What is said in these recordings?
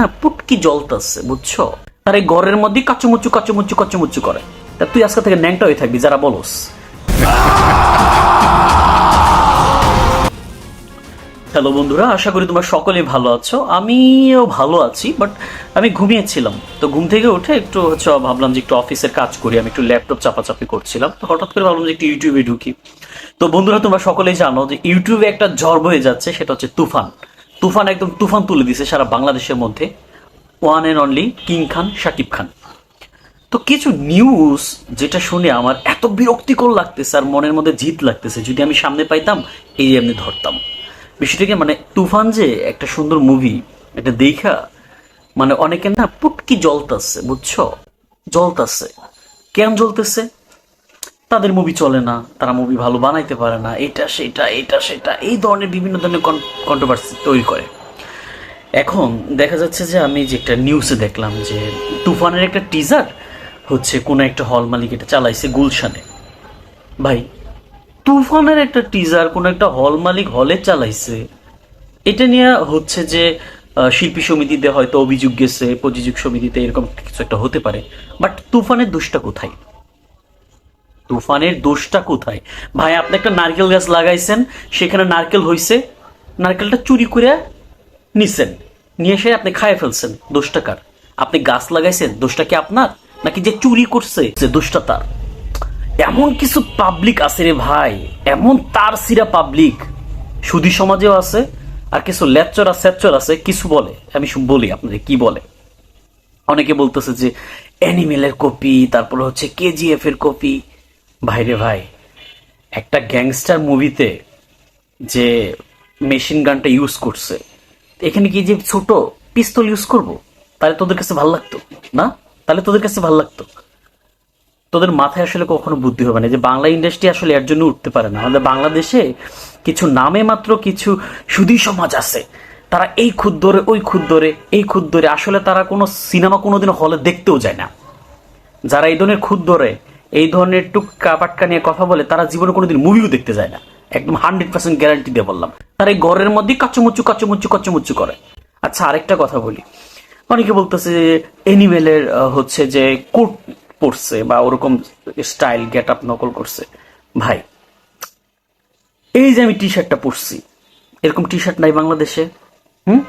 না, পুটকি জ্বলতাছে, বুঝছ? তার এই ঘরের মধ্যে কাচুমুচু কাচুমুচু কাচুমুচু করে। তা তুই আজকে থেকে ন্যাংটা হয়ে থাকবি, যারা বলস। হ্যালো বন্ধুরা, আশা করি তোমরা সকলেই ভালো আছো। আমিও ভালো আছি, বাট আমি ঘুমিয়েছিলাম। তো ঘুম থেকে উঠে একটু হচ্ছে ভাবলাম যে একটু অফিসের কাজ করি, আমি একটু ল্যাপটপ চাপাচাপি করছিলাম। তো হঠাৎ করে ভাবলাম যে একটু ইউটিউবে ঢুকি। তো বন্ধুরা, তোমরা সকলেই জানো যে ইউটিউবে একটা ঝড় বয়ে যাচ্ছে, সেটা হচ্ছে তুফান। তুফান একদম তুফান তুলে দিছে সারা বাংলাদেশের মধ্যে। One and only king Khan Shakib Khan তো কিছু নিউজ যেটা শুনে আমার এত বিরক্তিকর লাগতেছে আর মনের মধ্যে জিত লাগতেছে, যদি আমি সামনে পাইতাম, এই এমনি ধরতাম। বিষয়টাকে মানে তুফান যে একটা সুন্দর মুভি এটা দেখা মানে অনেকে না পুটকি জ্বলতাছে, বুঝছ? জলতাছে কেন জ্বলতেছে? তাদের মুভি চলে না, তারা মুভি ভালো বানাইতে পারে না, এটা, সেটা এটা, সেটা, এই ধরনের বিভিন্ন ধরনের কন্ট্রোভার্সি তৈরি করে। এখন দেখা যাচ্ছে যে আমি যে একটা নিউজে দেখলাম যে তুফানের একটা টিজার হচ্ছে কোনো একটা হল মালিক এটা চালাইছে গুলশানে। ভাই, তুফানের একটা টিজার কোনো একটা হল মালিক হলে চালাইছে, এটা নিয়ে হচ্ছে যে শিল্পী সমিতিতে হয়তো অভিযোগ গেছে, প্রযোজক সমিতিতে এরকম কিছু একটা হতে পারে বাট তুফানের দোষটা কোথায়? তুফানের দোষটা কোথায়? ভাই, আপনি একটা নারকেল গাছ লাগাইছেন, সেখানে নারকেল হইছে, নারকেলটা চুরি করে নিছেন। নিয়ে এসে আপনি খায় ফেলছেন। দোষটা কার? আপনি গাছ লাগাইছেন, দোষটা কি আপনার? নাকি যে চুরি করছে, যে দোষটা তার? এমন কিছু পাবলিক আছে রে ভাই, এমন তার সিরা পাবলিক সুদী সমাজেও আছে, আর কিছু লেপচর আর স্যাপচর আছে, কিছু বলে। আমি বলি আপনাদের কি বলে। অনেকে বলতেছে যে অ্যানিমেলের কপি, তারপর হচ্ছে কেজিএফ এর কপি। ভাইরে ভাই, একটা গ্যাংস্টার মুভিতে যে মেশিন গানটা ইউজ করছে, এখানে কি যে ছোট পিস্তল ইউজ করব? তাহলে তোদের কাছে ভালো লাগতো, না? তাহলে তোদের কাছে ভালো লাগতো। তোদের মাথায় আসলে কখনো বুদ্ধি হবে না যে বাংলা ইন্ডাস্ট্রি আসলে এর জন্য উঠতে পারে না। আমাদের বাংলাদেশে কিছু নামে মাত্র কিছু সুধী সমাজ আছে। তারা এই ধরে, ওই ধরে, এই ধরে। আসলে তারা কোনো সিনেমা কোনোদিন হলে দেখতেও যায় না। যারা এই ধরনের ধরে এই ধরনের টুক্কা পাটকা নিয়ে কথা বলে তারা জীবনে কোনোদিন মুভিও দেখতে যায় না। একদম হান্ড্রেড পার্সেন্ট গ্যারান্টি দিয়ে বললাম। তারা এই ঘরের মধ্যে কাচুমুচু কাচুমুচু কাচুমুচু করে। আচ্ছা আরেকটা কথা বলি। অনেকে বলতেছে যে এনিমেলের হচ্ছে যে কোট পড়ছে বা ওরকম স্টাইল গেট আপ নকল করছে। ভাই, এই যে আমি টি শার্টটা পরছি, এরকম টি শার্ট নাই বাংলাদেশে? হুম?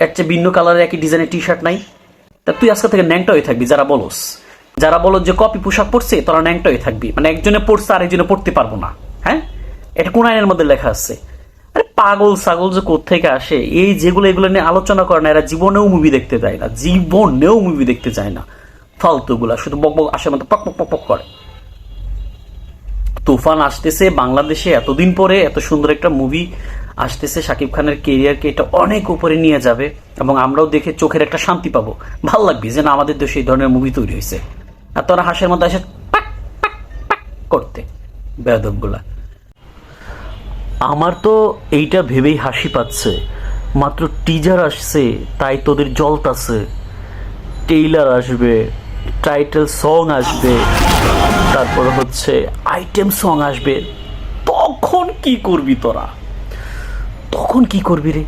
চেয়ে ভিন্ন কালারের একই ডিজাইনের টি শার্ট নাই? তা তুই আজকে থেকে ন্যাংটা হয়ে থাকবি যারা বলস। যারা বলো যে কপি পোশাক পরছে, তোরা ন্যাংটা হয়ে থাকবি। মানে একজনে পড়ছে আর একজনে পড়তে পারব না। হ্যাঁ? এটা কোন আইনের মধ্যে লেখা আছে? আরে পাগল ছাগল যে কোথেকে আসে? এই যেগুলো, এগুলো নিয়ে আলোচনা করে না, এরা জীবনেও মুভি দেখতে যায় না। জীবনেও মুভি দেখতে যায় না। ফালতুগুলা, শুধু বক বক আসে মতো পক পক পক পক করে। তুফান আসতেছে বাংলাদেশে এতদিন পরে, এত সুন্দর একটা মুভি আসতেছে শাকিব খানের কেরিয়ারকে এটা অনেক উপরে নিয়ে যাবে, এবং আমরাও দেখে চোখের একটা শান্তি পাবো। ভালো লাগবে যে না, আমাদের দেশে এই ধরনের মুভি তৈরি হয়েছে। আর তোরা হাসের পাক পাক করতে। বেয়াদবগুলা। আমার তো এইটা ভেবেই হাসি পাচ্ছে। মাত্র টিজার আসছে, তাই তোদের জলতাছে টেইলার আসবে টাইটেল সং আসবে, তারপর হচ্ছে আইটেম সং আসবে। তখন কি করবি তোরা? তখন কি করবি রে?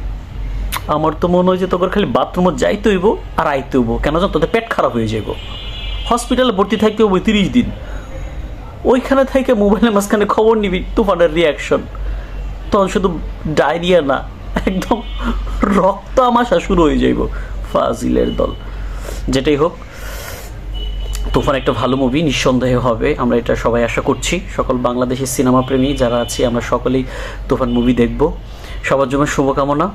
আমার তো মনে হয় যে তোকে খালি বাথরুমে যাইতে হইব আর আইতে হইব। কেন জানো? তোদের পেট খারাপ হয়ে যাইব। হসপিটালে ভর্তি থাকতে হইব তিরিশ দিন ওইখানে থেকে মোবাইলের মাঝখানে খবর নিবি তুফানের রিয়াকশন তখন শুধু ডায়রিয়া না একদম রক্ত আমাশা শুরু হয়ে যাইব ফাজিলের দল যেটাই হোক তুফান একটা ভালো মুভি নিঃসন্দেহে হবে আমরা এটা সবাই আশা করছি সকল বাংলাদেশি সিনেমা প্রেমী যারা আছি আমরা সকলেই তুফান মুভি দেখব সবার জন্য শুভকামনা